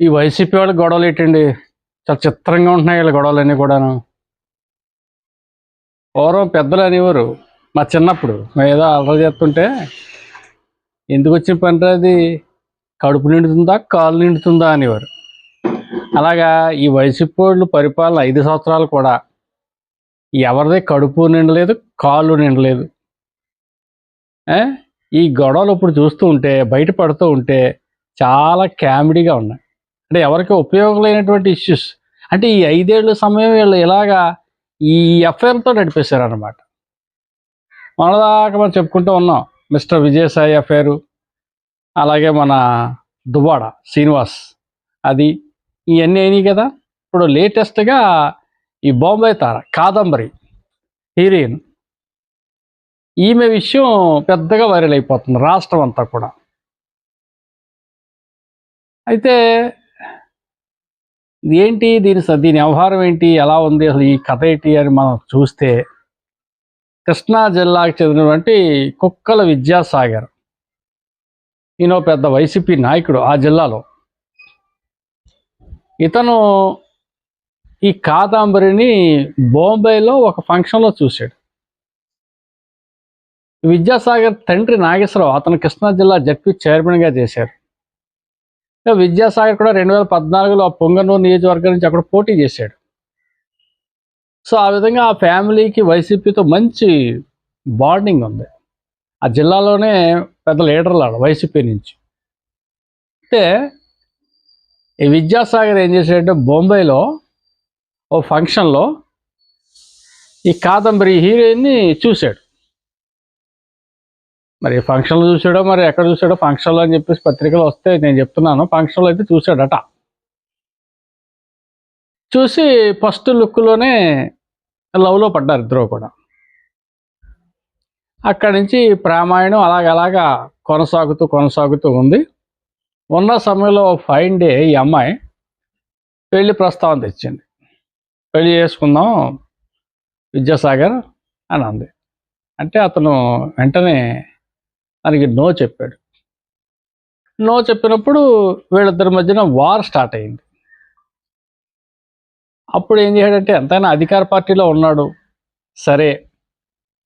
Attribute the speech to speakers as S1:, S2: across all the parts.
S1: ఈ వైసీపీ వాళ్ళ గొడవలు ఏంటండి? చాలా చిత్రంగా ఉంటున్నాయి వీళ్ళ గొడవలన్నీ కూడాను. పూర్వం పెద్దలు అనేవారు. మా చిన్నప్పుడు మేము ఏదో అలర చేస్తుంటే ఎందుకు వచ్చిన పని అది? కడుపు నిండుతుందా? కాలు నిండుతుందా అనేవారు. అలాగా ఈ వైసీపీ వాళ్ళు పరిపాలన ఐదు సంవత్సరాలు కూడా ఎవరిది కడుపు నిండలేదు కాళ్ళు నిండలేదు. ఈ గొడవలు ఇప్పుడు చూస్తూ ఉంటే బయట పడుతూ ఉంటే చాలా కామెడీగా ఉన్నాయి. అంటే ఎవరికి ఉపయోగం లేనటువంటి ఇష్యూస్ అంటే ఈ ఐదేళ్ళ సమయం వీళ్ళు ఇలాగా ఈ ఎఫ్ఐఆర్తో నడిపేశారనమాట మనదాకా మనం చెప్పుకుంటూ ఉన్నాం మిస్టర్ విజయసాయి ఎఫ్ఐఆర్ అలాగే మన దుబాడ శ్రీనివాస్ అది ఇవన్నీ అయినాయి కదా. ఇప్పుడు లేటెస్ట్గా ఈ బాంబే తార కాదంబరి హీరోయిన్. ఈమె విషయం పెద్దగా వైరల్ అయిపోతుంది రాష్ట్రం అంతా కూడా. అయితే ఏంటి దీని స- దీని వ్యవహారం ఏంటి? ఎలా ఉంది? అసలు ఈ కథ ఏంటి అని మనం చూస్తే కృష్ణా జిల్లాకు చెందినటువంటి కుక్కల విద్యాసాగర్. ఈయన పెద్ద వైసీపీ నాయకుడు ఆ జిల్లాలో. ఇతను ఈ కాదంబరిని బొంబాయిలో ఒక ఫంక్షన్లో చూశాడు. విద్యాసాగర్ తండ్రి నాగేశ్వరరావు అతను కృష్ణా జిల్లా జడ్పీ చైర్మన్గా చేశారు. విద్యాసాగర్ కూడా రెండు వేల పద్నాలుగులో ఆ పొంగనూరు నియోజకవర్గం నుంచి అక్కడ పోటీ చేశాడు. సో ఆ విధంగా ఆ ఫ్యామిలీకి వైసీపీతో మంచి బాండింగ్ ఉంది. ఆ జిల్లాలోనే పెద్ద లీడర్లు ఆడ వైసీపీ నుంచి. అయితే ఈ విద్యాసాగర్ ఏం చేశాడంటే బొంబాయిలో ఓ ఫంక్షన్లో ఈ కాదంబరి హీరోయిన్ని చూశాడు. మరి ఫంక్షన్లో చూసాడో మరి ఎక్కడ చూసాడో ఫంక్షన్లో అని చెప్పేసి పత్రికలు వస్తే నేను చెప్తున్నాను. ఫంక్షన్లో అయితే చూశాడట చూసి ఫస్ట్ లుక్లోనే లవ్లో పడ్డారు ఇద్దరు కూడా. అక్కడి నుంచి ప్రామాయణం అలాగలాగా కొనసాగుతూ కొనసాగుతూ ఉంది. ఉన్న సమయంలో ఫైన్ డే ఈ అమ్మాయి పెళ్ళి ప్రస్తావన తెచ్చింది. పెళ్ళి చేసుకుందాం విద్యాసాగర్ అని అంది. అంటే అతను వెంటనే దానికి నో చెప్పాడు. నో చెప్పినప్పుడు వీళ్ళిద్దరి మధ్యన వార్ స్టార్ట్ అయింది. అప్పుడు ఏం చేశాడంటే ఎంతైనా అధికార పార్టీలో ఉన్నాడు. సరే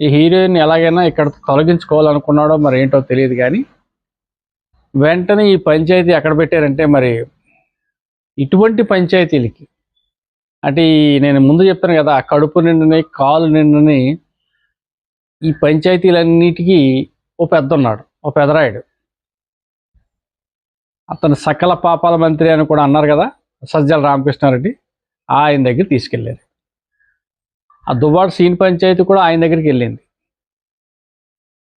S1: ఈ హీరోయిన్ ఎలాగైనా ఇక్కడ తొలగించుకోవాలనుకున్నాడో మరి ఏంటో తెలియదు కానీ వెంటనే ఈ పంచాయతీ ఎక్కడ పెట్టారంటే మరి ఇటువంటి పంచాయతీలకి. అంటే నేను ముందు చెప్తాను కదా కడుపు నిండుని కాలు నిండుని ఈ పంచాయతీలన్నిటికీ ఓ పెద్ద ఉన్నాడు ఓ పెదరాయుడు. అతను సకల పాపాల మంత్రి అని కూడా అన్నారు కదా సజ్జల రామకృష్ణారెడ్డి ఆయన దగ్గర తీసుకెళ్ళారు. ఆ దువ్వాడ సీన్ పంచాయతీ కూడా ఆయన దగ్గరికి వెళ్ళింది.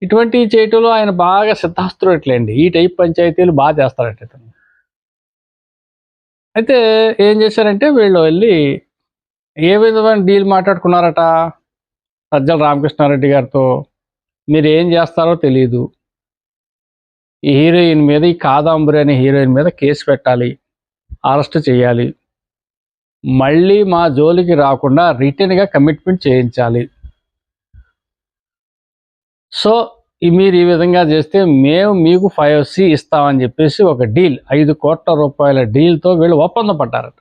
S1: ఇటువంటి చేయటంలో ఆయన బాగా సిద్ధాస్తుడట్లేండి. ఈ టైప్ పంచాయతీలు బాగా చేస్తారట ఇతను. అయితే ఏం చేశారంటే వీళ్ళు వెళ్ళి ఏ విధమైన డీల్ మాట్లాడుకున్నారట? సజ్జల రామకృష్ణారెడ్డి గారితో మీరు ఏం చేస్తారో తెలియదు ఈ హీరోయిన్ మీద ఈ కాదాంబరి అనే హీరోయిన్ మీద కేసు పెట్టాలి అరెస్ట్ చేయాలి. మళ్ళీ మా జోలికి రాకుండా రిటర్న్గా కమిట్మెంట్ చేయించాలి. సో మీరు ఈ విధంగా చేస్తే మేము మీకు ఫైవ్ సి ఇస్తామని చెప్పేసి ఒక డీల్ ఐదు కోట్ల రూపాయల డీల్తో వీళ్ళు ఒప్పందం పడ్డారట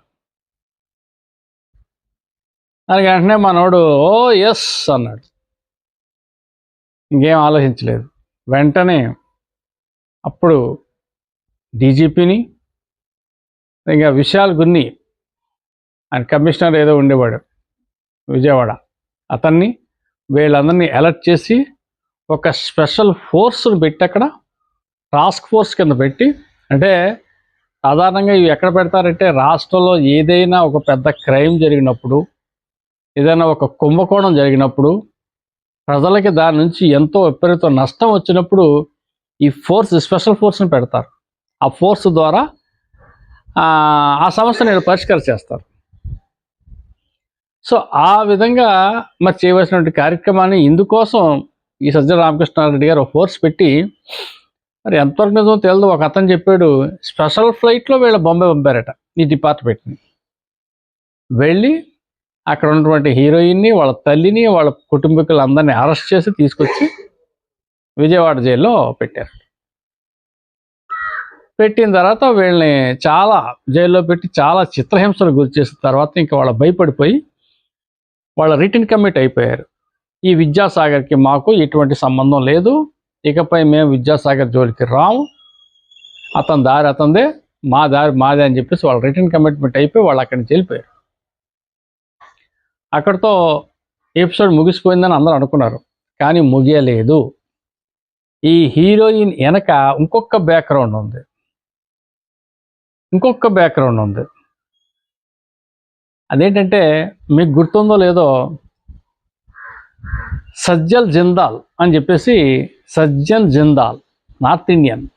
S1: దానికి వెంటనే మనోడు ఓ ఎస్ అన్నాడు. ఇంకేం ఆలోచించలేదు. వెంటనే అప్పుడు డీజీపీని ఇంకా విశాల్ గున్ని ఆయన కమిషనర్ ఏదో ఉండేవాడు విజయవాడ. అతన్ని వీళ్ళందరినీ అలర్ట్ చేసి ఒక స్పెషల్ ఫోర్స్ను పెట్టి అక్కడ టాస్క్ ఫోర్స్ కింద పెట్టి అంటే సాధారణంగా ఇవి ఎక్కడ పెడతారంటే రాష్ట్రంలో ఏదైనా ఒక పెద్ద క్రైమ్ జరిగినప్పుడు ఏదైనా ఒక కుంభకోణం జరిగినప్పుడు ప్రజలకి దాని నుంచి ఎంతో విపరీత నష్టం వచ్చినప్పుడు ఈ ఫోర్స్ స్పెషల్ ఫోర్స్ని పెడతారు. ఆ ఫోర్స్ ద్వారా ఆ, సమస్యను పరిష్కారం చేస్తారు. సో ఆ విధంగా మరి చేయవలసినటువంటి కార్యక్రమాన్ని ఇందుకోసం ఈ సజ్జన రామకృష్ణారెడ్డి గారు ఫోర్స్ పెట్టి మరి ఎంతవరకు నిజమో తెలియదు ఒక అతను చెప్పాడు స్పెషల్ ఫ్లైట్లో వీళ్ళ బొంబాయి పంపారట ఈ డిపార్ట్మెంట్ని. వెళ్ళి అక్కడ ఉన్నటువంటి హీరోయిన్ని వాళ్ళ తల్లిని వాళ్ళ కుటుంబీకులందరినీ అరెస్ట్ చేసి తీసుకొచ్చి విజయవాడ జైల్లో పెట్టారు. పెట్టిన తర్వాత వీళ్ళని చాలా జైల్లో పెట్టి చాలా చిత్రహింసలు గురి చేసిన తర్వాత ఇంకా వాళ్ళు భయపడిపోయి వాళ్ళ రిటర్న్ కమిట్ అయిపోయారు. ఈ విద్యాసాగర్కి మాకు ఎటువంటి సంబంధం లేదు. ఇకపై మేము విద్యాసాగర్ జోలికి రాము. అతని దారి అతందే మా దారి మాదే అని చెప్పేసి వాళ్ళు రిటర్న్ కమిట్మెంట్ అయిపోయి వాళ్ళు అక్కడి నుంచి వెళ్ళిపోయారు. అక్కడితో ఎపిసోడ్ ముగిసిపోయిందని అందరూ అనుకున్నారు. కానీ ముగియలేదు. ఈ హీరోయిన్ వెనక ఇంకొక బ్యాక్గ్రౌండ్ ఉంది. ఇంకొక బ్యాక్గ్రౌండ్ ఉంది. అదేంటంటే మీకు గుర్తుందో లేదో సజ్జల్ జిందాల్ అని చెప్పేసి సజ్జన్ జిందాల్ నార్త్ ఇండియన్.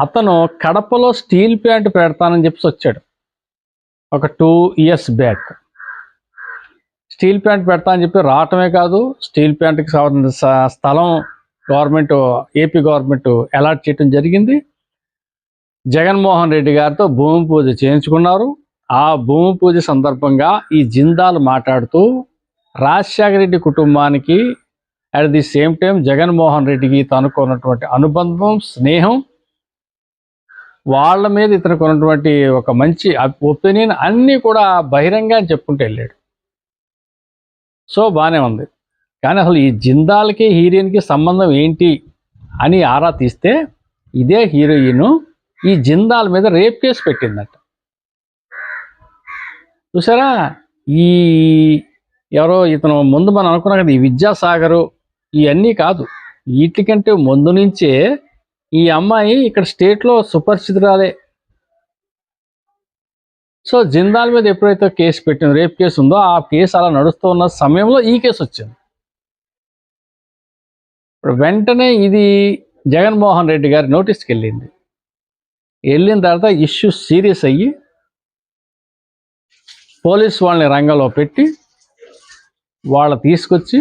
S1: అతను కడపలో స్టీల్ ప్లాంట్ పెడతానని చెప్పేసి వచ్చాడు. ఒక two years back. Steel plant పెడతా అని చెప్పి రావటమే కాదు స్టీల్ ప్లాంట్కి సంబంధించిన స్థలం గవర్నమెంట్ ఏపీ గవర్నమెంట్ అలాట్ చేయడం జరిగింది. జగన్మోహన్ రెడ్డి గారితో భూమి పూజ చేయించుకున్నారు. ఆ భూమి పూజ సందర్భంగా ఈ జిందాల్ మాట్లాడుతూ రాజశేఖర రెడ్డి కుటుంబానికి at the same time Jaganmohan రెడ్డికి తనకున్నటువంటి అనుబంధం స్నేహం వాళ్ళ మీద ఇతనికి ఉన్నటువంటి ఒక మంచి ఒపీనియన్ అన్నీ కూడా బహిరంగ చెప్పుకుంటూ వెళ్ళాడు. సో బాగానే ఉంది. కానీ అసలు ఈ జిందాల్కి హీరోయిన్కి సంబంధం ఏంటి అని ఆరా తీస్తే ఇదే హీరోయిన్ ఈ జిందాల్ మీద రేప్ కేసు పెట్టిందట. చూసారా? ఈ ఎవరో ఇతను ముందు మనం అనుకున్నాం కదా ఈ విద్యాసాగరు ఇవన్నీ కాదు. వీటికంటే ముందు నుంచే ఈ అమ్మాయి ఇక్కడ స్టేట్లో సుపరిచితురాలే సో జిందాల్ మీద ఎప్పుడైతే కేసు పెట్టింది రేప్ కేసు ఉందో ఆ కేసు అలా నడుస్తూ ఉన్న సమయంలో ఈ కేసు వచ్చింది. ఇప్పుడు వెంటనే ఇది జగన్మోహన్ రెడ్డి గారి నోటీస్కి వెళ్ళింది వెళ్ళిన తర్వాత ఇష్యూ సీరియస్ అయ్యి పోలీస్ వాళ్ళని రంగంలో పెట్టి వాళ్ళ తీసుకొచ్చి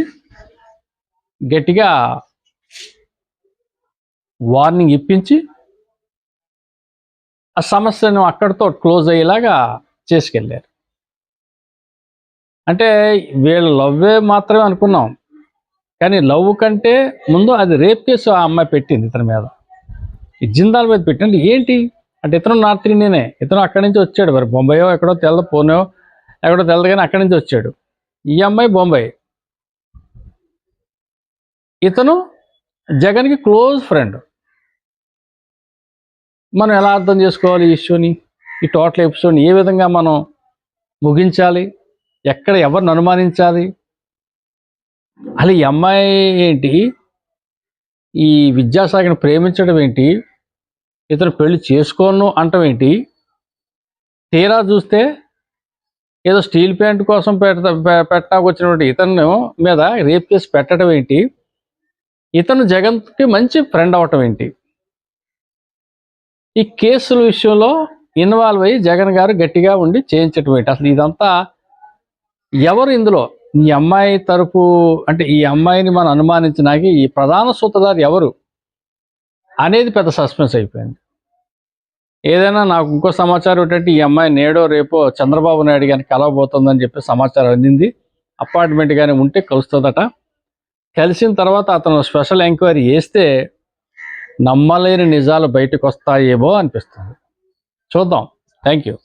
S1: గట్టిగా వార్నింగ్ ఇప్పించి ఆ సమస్యను అక్కడితో క్లోజ్ అయ్యేలాగా చేసుకెళ్ళారు. అంటే వీళ్ళు లవ్వే మాత్రమే అనుకున్నాం. కానీ లవ్ కంటే ముందు అది రేప్ కేసు ఆ అమ్మాయి పెట్టింది ఇతని మీద. ఈ జిందాల్ మీద పెట్టింది. ఏంటి? అంటే ఇతను నార్త్ ఇండియనే. ఇతను అక్కడి నుంచి వచ్చాడు మరి. బొంబాయో ఎక్కడో తెల్ల పోనో ఎక్కడో తెల్లదు కానీ అక్కడి నుంచి వచ్చాడు. ఈ అమ్మాయి బొంబాయి. ఇతను జగన్కి క్లోజ్ ఫ్రెండ్. మనం ఎలా అర్థం చేసుకోవాలి ఈ ఇష్యూని ఈ టోటల్ ఎపిసోడ్ని ఏ విధంగా మనం ముగించాలి? ఎక్కడ ఎవరిని అనుమానించాలి? అలా ఈ అమ్మాయి ఏంటి? ఈ విద్యాసాగర్ని ప్రేమించడం ఏంటి? ఇతను పెళ్ళి చేసుకోను అంటం ఏంటి? తీరా చూస్తే ఏదో స్టీల్ ప్యాంట్ కోసం పెట్ట పెట్టడానికి వచ్చినటువంటి ఇతను మీద రేప్ కేసు పెట్టడం ఏంటి? ఇతను జగన్కి మంచి ఫ్రెండ్ అవటం ఏంటి? ఈ కేసుల విషయంలో ఇన్వాల్వ్ అయ్యి జగన్ గారు గట్టిగా ఉండి చేయించటం ఏంటి? అసలు ఇదంతా ఎవరు ఇందులో? ఈ అమ్మాయి తరపు అంటే ఈ అమ్మాయిని మనం అనుమానించినాకి ఈ ప్రధాన సూత్రధారి ఎవరు అనేది పెద్ద సస్పెన్స్ అయిపోయింది. ఏదైనా నాకు ఇంకో సమాచారం ఏంటంటే ఈ అమ్మాయి నేడో రేపో చంద్రబాబు నాయుడు గారిని కలవబోతుందని చెప్పి సమాచారం అందింది. అపార్ట్మెంట్ కానీ ఉంటే కలుస్తుందట. కలిసిన తర్వాత అతను స్పెషల్ ఎంక్వైరీ చేస్తే నమ్మలేని నిజాలు బయటకు వస్తాయేమో అనిపిస్తుంది. చూద్దాం. Thank you